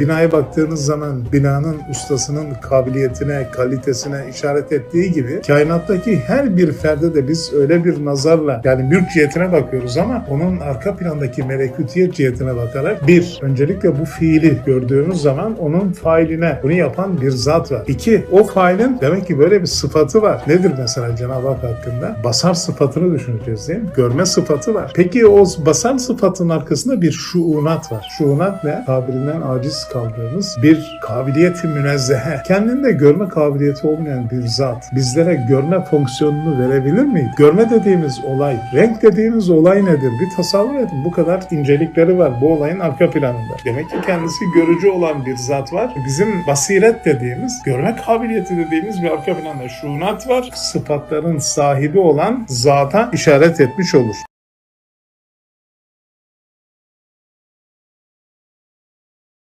Binaya baktığınız zaman binanın ustasının kabiliyetine, kalitesine işaret ettiği gibi kainattaki her bir ferde de biz öyle bir nazarla yani mülk cihetine bakıyoruz ama onun arka plandaki melekutiyet cihetine bakarak bir, öncelikle bu fiili gördüğümüz zaman onun failine bunu yapan bir zat var. İki, o failin demek ki böyle bir sıfatı var. Nedir mesela Cenab-ı Hak hakkında? Basar sıfatını düşüneceğiz değil mi? Görme sıfatı var. Peki o basar sıfatının arkasında bir şuunat var. Şuunat ne? Tabirinden aciz kaldığımız bir kabiliyeti münezzehe. Kendinde görme kabiliyeti olmayan bir zat bizlere görme fonksiyonunu verebilir mi? Görme dediğimiz olay, renk dediğimiz olay nedir? Bir tasavvur edin. Bu kadar incelikleri var bu olayın arka planında. Demek ki kendisi görücü olan bir zat var. Bizim basiret dediğimiz, görme kabiliyeti dediğimiz bir arka planda şuunat var. Sıfatların sahibi olan zata işaret etmiş olur.